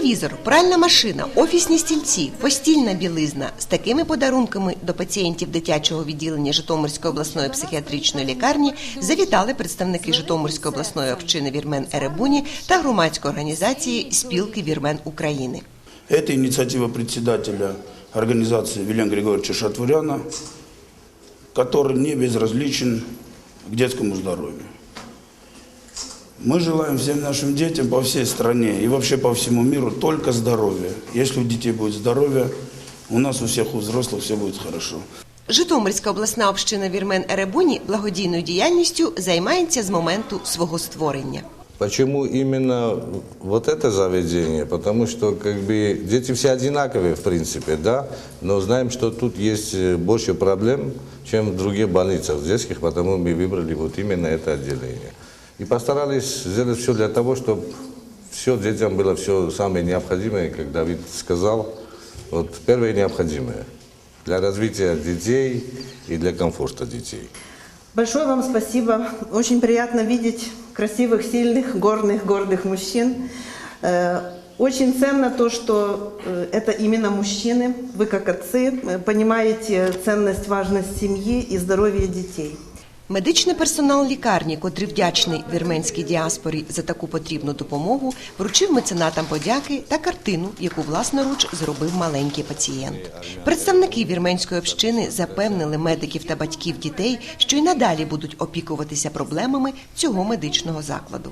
Телевізор, пральна машина, офісні стільці, постільна білизна з такими подарунками до пацієнтів дитячого відділення Житомирської обласної психіатричної лікарні завітали представники Житомирської обласної общини Вірмен Еребуні та громадської організації Спілки Вірмен України. Это инициатива председателя организации Вильяна Григорьевича Шатвуряна, который не безразличен к детскому здоровью. Мы желаем всем нашим детям по всей стране и вообще по всему миру только здоровья. Если у детей будет здоровье, у нас у всех, у взрослых все будет хорошо. Житомирська обласна община Вірмен Еребуні благодійною діяльністю займається з моменту свого створення. Почему именно вот это заведение? Потому что как бы дети все одинаковые в принципе, да, но знаем, что тут есть э, больше проблем, чем в других больницах детских, потому мы выбрали вот именно это отделение. И постарались сделать все для того, чтобы все детям было все самое необходимое, как Давид сказал, вот первое необходимое для развития детей и для комфорта детей. Большое вам спасибо. Очень приятно видеть красивых, сильных, горных, гордых мужчин. Э, Очень ценно то, что э, это именно мужчины. Вы как отцы э, понимаете ценность, важность семьи и здоровья детей. Медичний персонал лікарні, котрий вдячний вірменській діаспорі за таку потрібну допомогу, вручив меценатам подяки та картину, яку власноруч зробив маленький пацієнт. Представники вірменської общини запевнили медиків та батьків дітей, що й надалі будуть опікуватися проблемами цього медичного закладу.